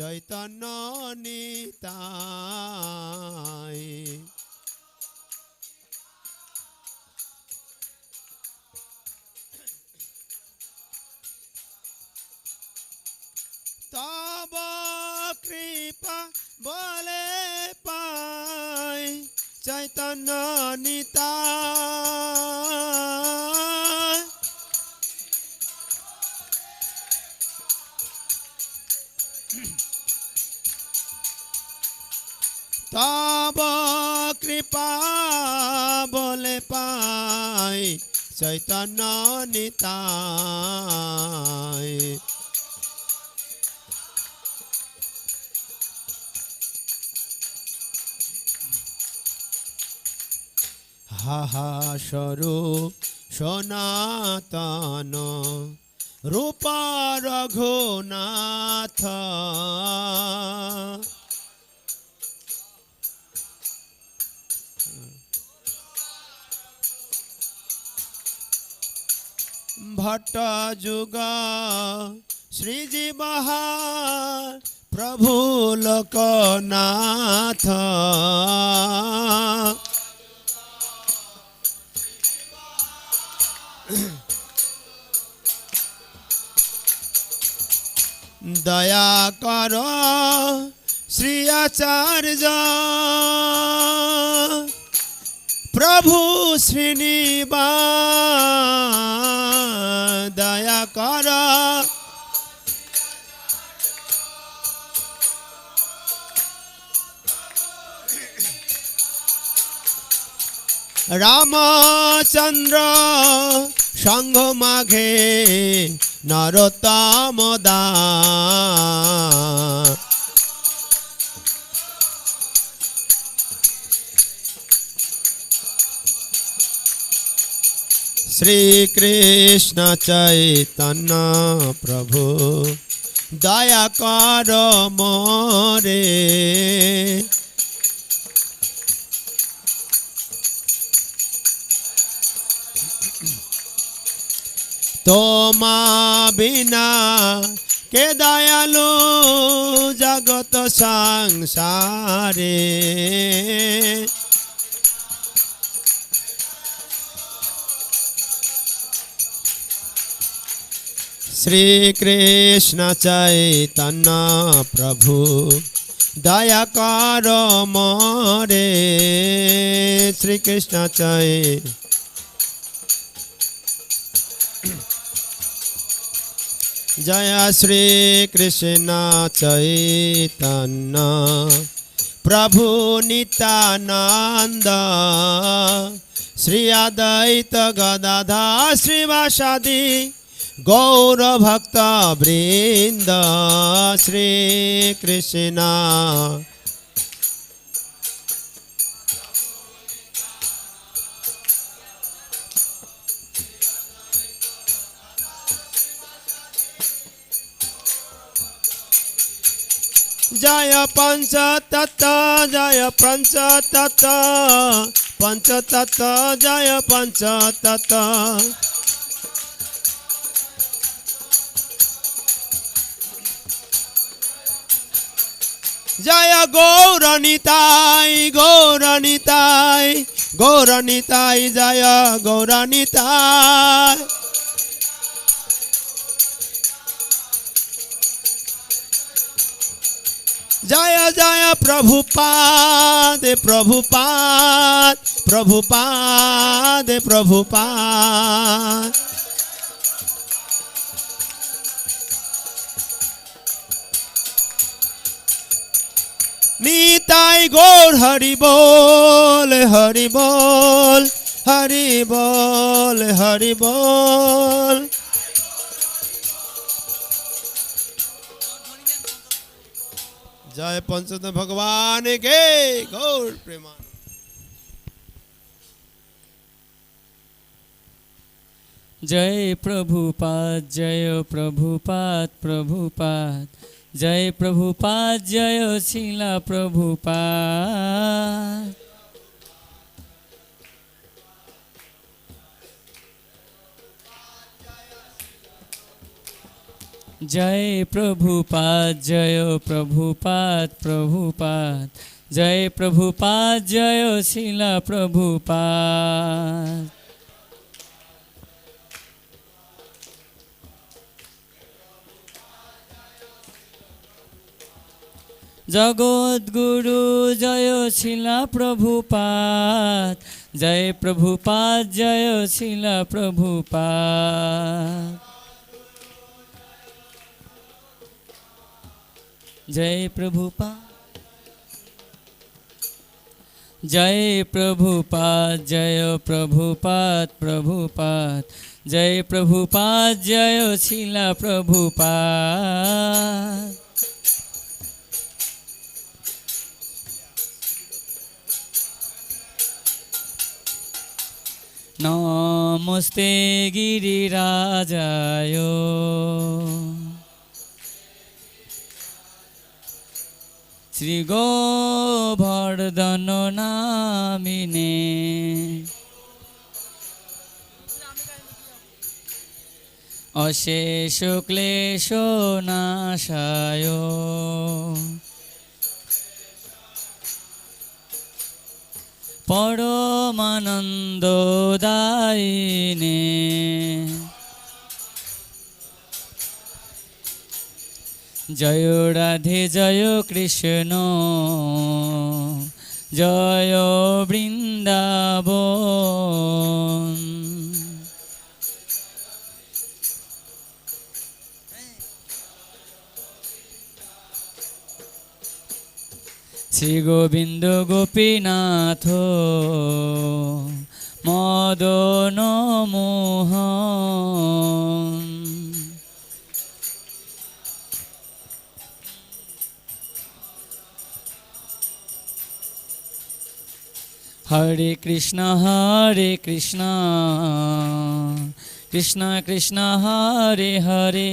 চৈতন্য নিতাই তব কৃপা বলে পাই চৈতন্য নিতাই তব কৃপা বলে পাই চৈতন্য নিতাই। হাহা স্বরূপ সনাতন রূপ রঘুনাথ। ভট্ট যুগ শ্রীজীব প্রভু লোকনাথ। দয়া কর শ্রী আচার্য প্রভু শ্রীনিবা দয়া কর। রামচন্দ্র সঙ্গ মাঘে নরতম দা শ্রীকৃষ্ণ চৈতন্য প্রভু দয়া কর মরে। তোমা বিনা কে দয়ালু জগত সংসারে। শ্রীকৃষ্ণ চৈতন্য প্রভু, দয়া কর মরে। শ্রীকৃষ্ণ চৈতন্য জয় শ্রী কৃষ্ণ চৈতন্য প্রভু নিত্যানন্দ শ্রী অদ্বৈত গদাধা শ্রীবাসাদি গৌর ভক্ত বৃন্দ শ্রী কৃষ্ণ জয় পঞ্চ তত্ত জয় পঞ্চ তত্ত পঞ্চ তত্ত জয় পঞ্চ তত্ত জয় গৌরনিতাই গৌরনিতাই গৌরনিতাই জয় গৌরনিতাই জয় জয় প্রভুপাদ তাই গোর হরি বল হরি বল হরি বল হরি বল। জয় পঞ্চত ভগবান গে গৌর প্রেমা। জয় প্রভুপাত জয় প্রভুপাত প্রভুপাত। জয় প্রভুপাদ, জয় শিলা প্রভুপাদ। জয় প্রভুপাদ জয় প্রভুপাদ প্রভুপাদ। জয় প্রভুপাদ, জয় শিলা প্রভুপাদ। জগৎগুরু জয় শিলা প্রভুপাদ। জয় প্রভুপাদ, জয় শিলা প্রভুপাদ। জয় প্রভুপাদ। জয় প্রভুপাদ জয় প্রভুপাদ প্রভুপাদ। জয় প্রভুপাদ, জয় শিলা প্রভুপাদ। নমস্তে গিরিরাজায়। শ্রী গোবর্ধন নামিনে। অশেষ ক্লেশ নাশায় পরমানন্দ দায়িনে জয় রাধে জয় কৃষ্ণ জয় বৃন্দাবন। শ্রী গোবিন্দ গোপীনাথ মদন মোহ হরে কৃষ্ণ হরে কৃষ্ণ কৃষ্ণ কৃষ্ণ হরে হরে।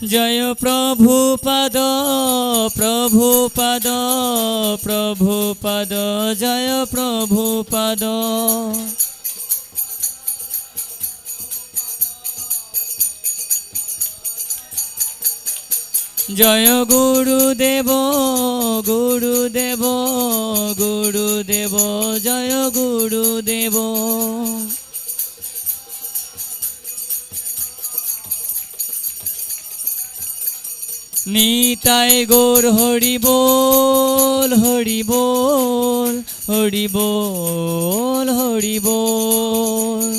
জয় প্রভুপদ প্রভুপদ প্রভুপদ জয় প্রভুপদ জয় গুরুদেব গুরুদেব গুরুদেব জয় গুরুদেব। নিতাই গোর হরি বল হরি বল হরি বল হরি বল।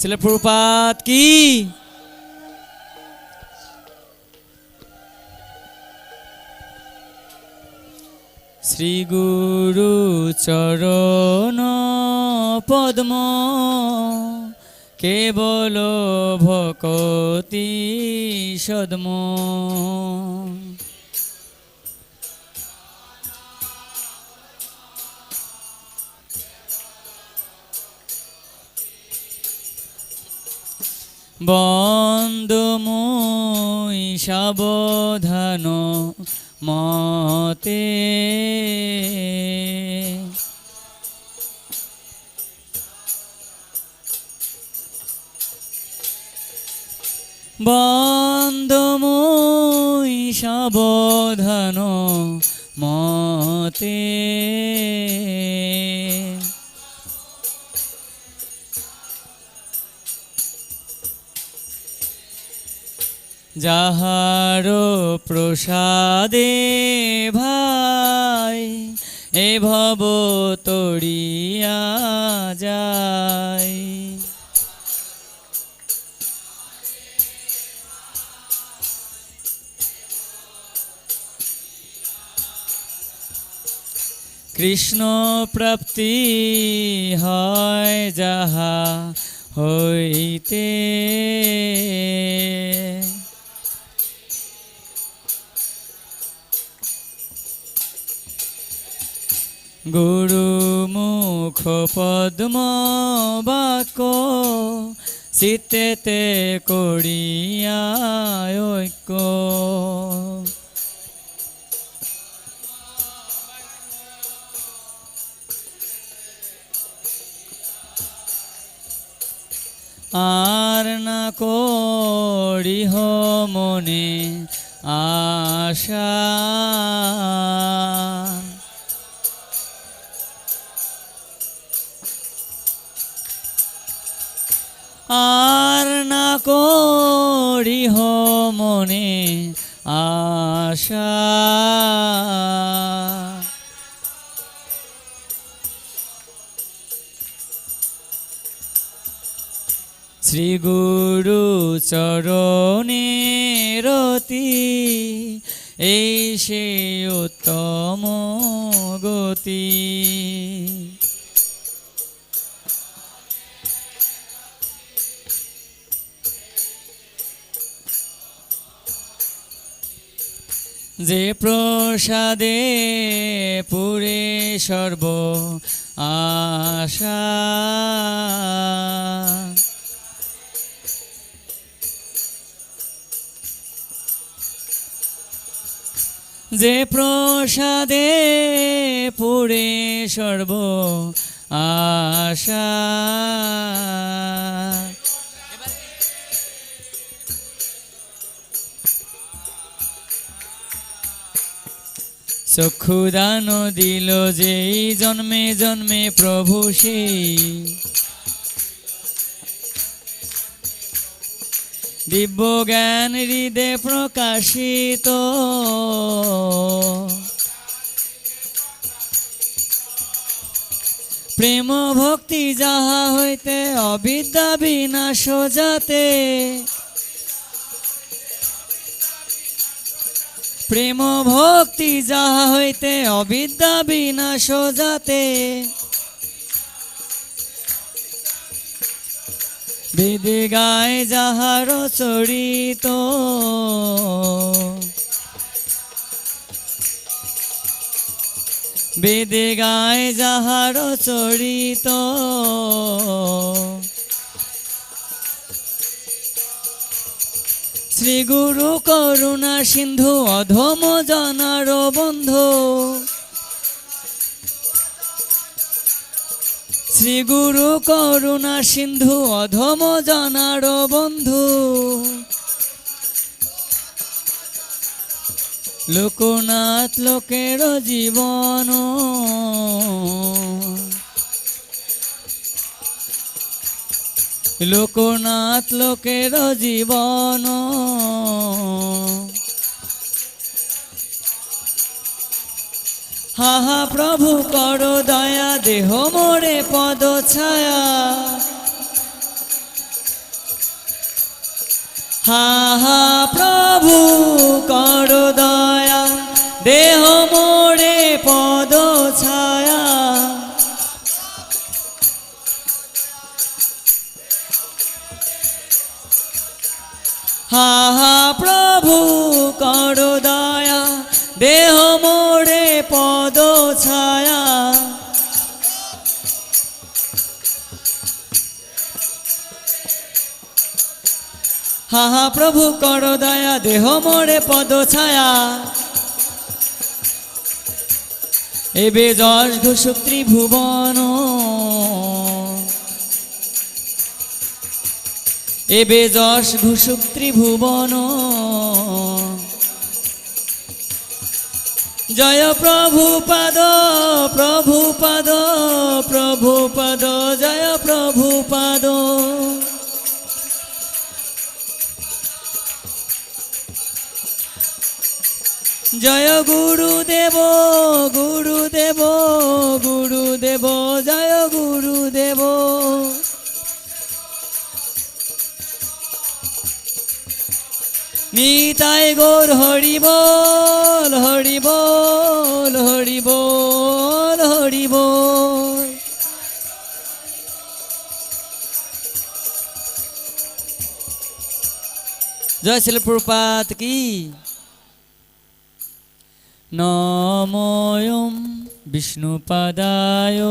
শিল প্রপাত কি? শ্রী গুরু চরণ পদ্ম কেবল ভকতি সদ্ম। বন্দময় সাবধান মতে বন্দময় সাবধান মতে। যাহার প্রসাদে ভাই এ ভব তরিয়া কৃষ্ণ প্রাপ্তি হয় যাহা হইতে। গুরু মুখ পদ্ম বাক শীতেতে করিয়া ঐক্য। আর না করিহ মনে আশা। আর না করিহ মনে আশা। শ্রী গুরু চরণে রতি এই সে উত্তম গতি। যে প্রসাদে পুরে সর্ব আশা। যে প্রসাদে পুরে সর্ব আশা। চক্ষুদান দিল যেই জন্মে জন্মে প্রভু সেই। দিব্য জ্ঞান হৃদে প্রকাশিত। প্রেম ভক্তি যাহা হইতে, অবিদ্যা বিনাশ যাতে। প্রেম ভক্তি যাহা হইতে, অবিদ্যা বিনাশ যাতে। বেদে গায় যাহার চরিত। বেদে গায় যাহার চরিত। শ্রী গুরু করুণা সিন্ধু অধম জনার বন্ধু। শ্রী গুরু করুণা সিন্ধু অধম জনার বন্ধু। লোকনাথ লোকের জীবন। লোকনাথ লোকের জীবন। হা হা প্রভু কর দয়া, দেহ মোরে পদ ছায়া। হা হা প্রভু কর দয়া, দেহ মোরে পদ ছায়া। হা হা প্রভু কর দয়া, দেহ মোরে পদ ছায়া। হা হা, প্রভু, কর দয়া, দেহ মোরে পদ ছায়া। এবে যশ ঘোষক ত্রিভুবন। এবে যশ ঘোষক ত্রিভুবন। জয় প্রভু পাদ প্রভু পাদ প্রভু পাদ, জয় প্রভু পাদ। জয় গুরুদেব গুরুদেব গুরুদেব, জয় গুরুদেব। নিতাই গোর হরি বল হরি বল হরি বল হরি বল। জয় শিলপ্রপাত কি। নময়ম বিষ্ণুপাদায়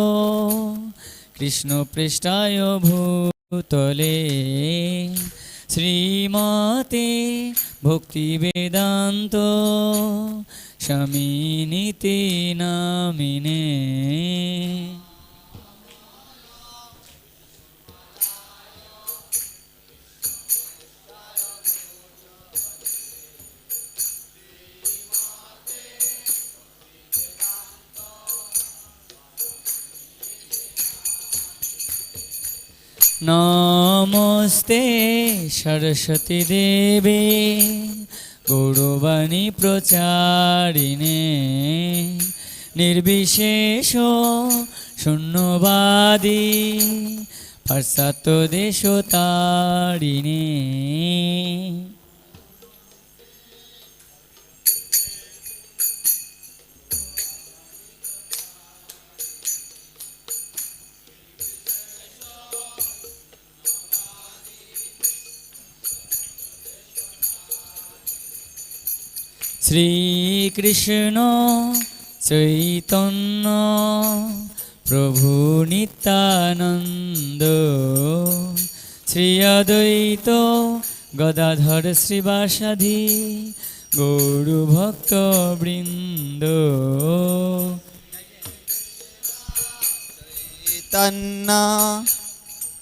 কৃষ্ণপৃষ্ঠায় ভূতলে, শ্রীমতে ভক্তিবেদান্ত স্বামিনীতি নামিনে নমস্তে সরস্বতী দেবে গৌরবাণী প্রচারিণে। নির্বিশেষ শূন্যবাদী পাশ্চাত্য দেশ শ্রীকৃষ্ণ চৈতন্য প্রভু নিত্যানন্দ শ্রী অদ্বৈত গদাধর শ্রীবাসাধি গৌরু ভক্ত বৃন্দ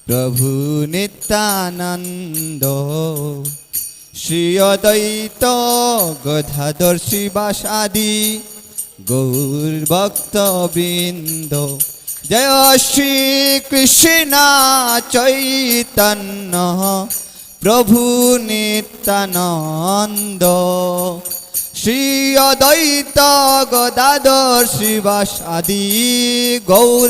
প্রভু নিত্যানন্দ শ্রী অদ্বৈত গধাধর শিবাসাদি গৌর ভক্তবৃন্দ। জয় শ্রী কৃষ্ণ চৈতন্য, প্রভু নিত্যানন্দ। শ্রী অদ্বৈত গদাধর শিবাসাদি গৌর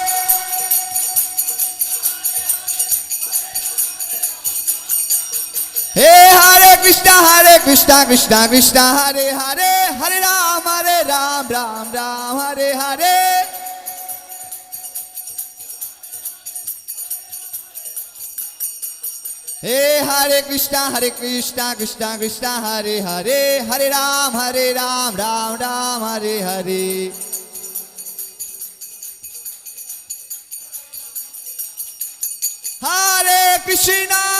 हे हरे कृष्णा हरे कृष्णा कृष्णा कृष्णा हरे हरे हरे राम हरे राम राम राम हरे हरे हे हरे कृष्णा हरे कृष्णा कृष्णा कृष्णा हरे हरे हरे राम हरे राम राम राम हरे हरे Hare Krishna,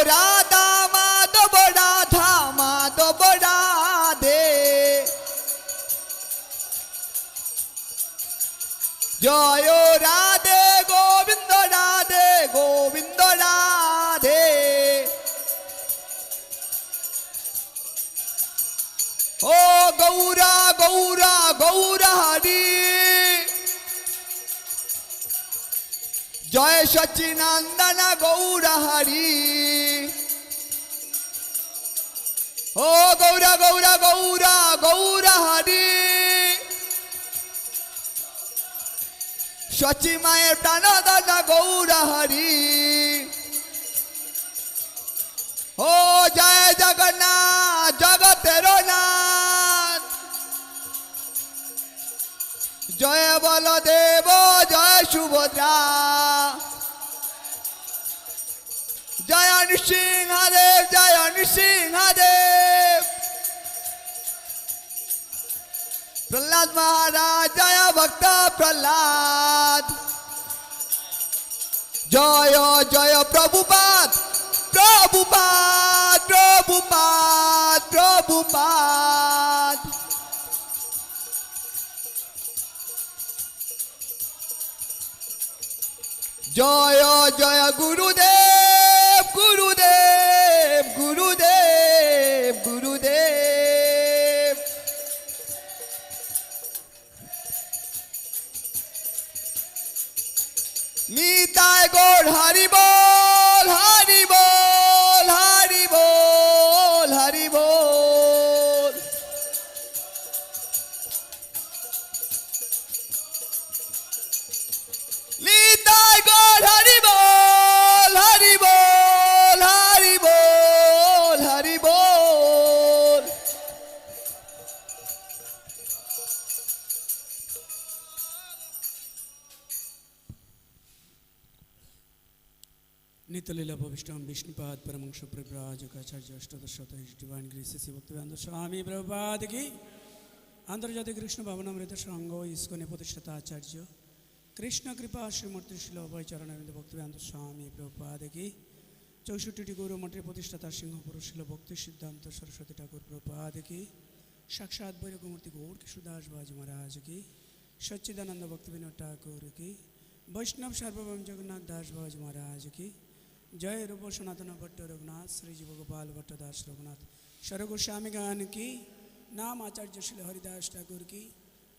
জয় রাধে গোবিন্দ রাধে গোবিন্দ রাধে ও গৌরা গৌরা গৌরা হরি জয় সচিনন্দন গৌর হরি ও গৌর গৌর গৌর গৌর হরি সচি মায়ের প্রাণদান গৌর হরি ও জয় জগন্নাথ, জগতের নাথ। জয় বলদেব, জয় সুভদ্রা। জয় নৃসিংহদেব জয় নৃসিংহদেব প্রহ্লাদ মহারাজ জয় ভক্ত প্রহ্লাদ জয় জয় প্রভুপাদ প্রভুপাদ প্রভুপাদ প্রভুপাদ জয় জয় গুরুদেব নিতাই গোড় হরি পরমংশ প্রব্রাজকাচার্য অষ্টাদশ শত ডিভাইন গ্রেসি ভক্তিবেন্দ্র স্বামী প্রভুপাদ কি? আন্তর্জাতিক কৃষ্ণ ভবনামৃত সংঘ ইস্কনে প্রতিষ্ঠাতা আচার্য। কৃষ্ণ কৃপা শ্রীমূর্তি শিল অভয় চরণারিন্দ ভক্তিবেন্দ্র স্বামী প্রভুপাদ কি? চৌষট্টিটি গৌর মঠের প্রতিষ্ঠাতা সিংহ পুরুষ শিল ভক্তি সিদ্ধান্ত সরস্বতী ঠাকুর প্রভুপাদ কি? সাক্ষাৎ বৈরকমূর্তি গৌর কিশোরদাস বাজ মহারাজ কি? সচ্চিদানন্দ ভক্তি বিনোদ ঠাকুর কি? বৈষ্ণব সার্বভৌম জগন্নাথ দাস বাজ মহারাজ কি? जय रूप सनातन भट्ट रघुनाथ श्री जीव गोपाल भट्टदास रघुनाथ शर गोस्वामी गान की नाम आचार्य श्री हरिदास ठाकुर की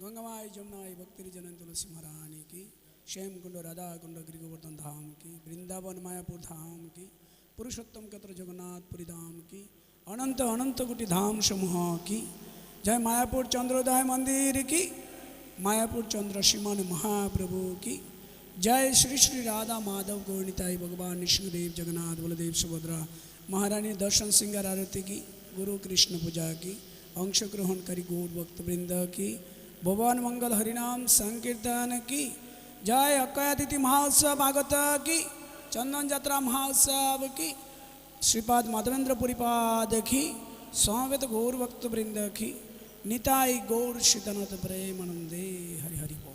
गंगमाई जमुनाई भक्ति जनन तुलसी महारानी की श्याम कुंड राधा कुंड गिरि गोवर्धन धाम की वृंदावन मायापुर धाम की पुरुषोत्तम कत्र जगन्नाथपुरी धाम की अनंत अनंत कोटि धाम समूह की जय मायापुर चंद्रोदय मंदिर की मायापुर चंद्र श्रीमान महाप्रभु की जय श्री श्री राधा माधव गौरताई भगवान विष्णुदेव जगन्नाथ बलदेव सुभद्रा महारानी दर्शन सिंगार आरती की गुरु कृष्ण पूजा की अंशग्रहण करी गौर भक्त वृंद की भगवान मंगल हरिनाम संकीर्तन की जय अक्षयातिथि महोत्सव आगत की चंदन यात्रा महोत्सव की श्रीपाद माधवेंद्र पुरीपाद की समवेत गौर भक्त वृंद की निताई गौर शीतनाथ प्रेमानंदे हरि हरि बोल